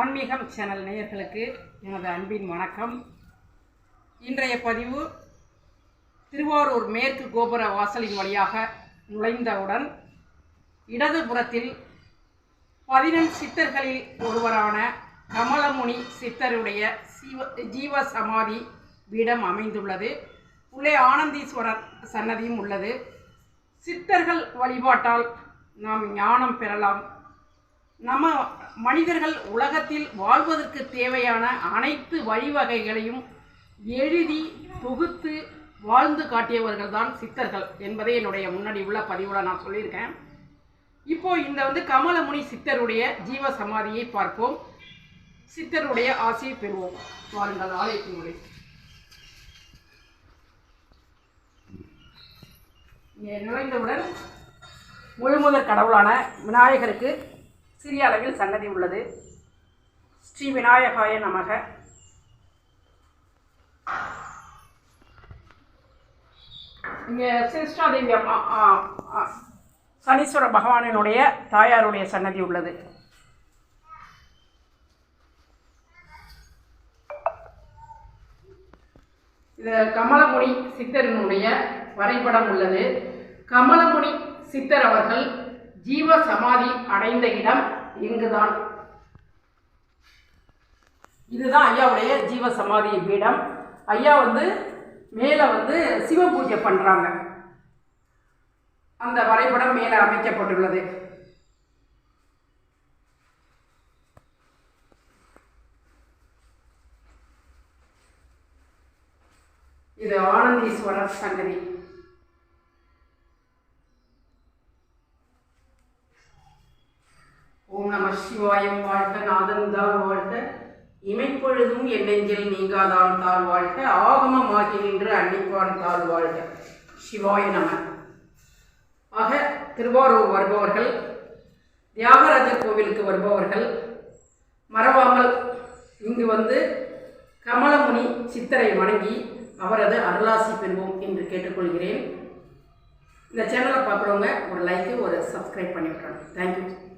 ஆன்மீகம் சேனல் நேயர்களுக்கு எனது அன்பின் வணக்கம். இன்றைய பதிவு திருவாரூர் மேற்கு கோபுர வாசலின் வழியாக நுழைந்தவுடன் இடதுபுறத்தில் பதினெண் சித்தர்களில் ஒருவரான கமலமுனி சித்தருடைய சிவ ஜீவ சமாதி பீடம் அமைந்துள்ளது. உள்ளே ஆனந்தீஸ்வரர் சன்னதியும் உள்ளது. சித்தர்கள் வழிபாட்டால் நாம் ஞானம் பெறலாம். நம்ம மனிதர்கள் உலகத்தில் வாழ்வதற்கு தேவையான அனைத்து வழிவகைகளையும் எழுதி தொகுத்து வாழ்ந்து காட்டியவர்கள் தான் சித்தர்கள் என்பதை என்னுடைய முன்னாடி உள்ள பதிவில் நான் சொல்லியிருக்கேன். இப்போ இந்த வந்து கமலமுனி சித்தருடைய ஜீவ சமாதியை பார்ப்போம். சித்தருடைய ஆசையை பெறுவோம். வாருங்கள் ஆலயத்தினுடைய இங்கே நுழைந்தவுடன் முழுமுதற் கடவுளான விநாயகருக்கு சிறிய அளவில் சன்னதி உள்ளது. ஸ்ரீ விநாயகாய நமக. இங்கே சிஸ்டாதேவி அம்மா சனீஸ்வர பகவானினுடைய தாயாருடைய சன்னதி உள்ளது. இது கமலமுனி சித்தரினுடைய வரைபடம் உள்ளது. கமலமுனி சித்தர் அவர்கள் ஜீவ சமாதி அடைந்த இடம் இங்குதான். இதுதான் ஐயாவுடைய ஜீவ சமாதி பீடம். ஐயா வந்து மேலே வந்து சிவ பூஜை பண்ணுறாங்க அந்த வரைபடம் மேலே அமைக்கப்பட்டுள்ளது. இது ஆனந்தீஸ்வரர் சங்கதி ஓம் நம சிவாயம் வாழ்க நாதன்தான் வாழ்க. இமைப்பொழுதும் என் நீங்காதான் தாழ் வாழ்க ஆகமமாகி நின்று அன்னிப்பான் தாழ் வாழ்க. சிவாய நம. ஆக திருவாரூர் வருபவர்கள் தியாகராஜர் கோவிலுக்கு வருபவர்கள் மறவாமல் இங்கு வந்து கமலமுனி சித்தரை வணங்கி அவரது அருளாசி பெறுவோம் என்று கேட்டுக்கொள்கிறேன். இந்த சேனலை பார்க்குறவங்க ஒரு லைக்கு ஒரு சப்ஸ்கிரைப் பண்ணி விட்றாங்க தேங்க்யூ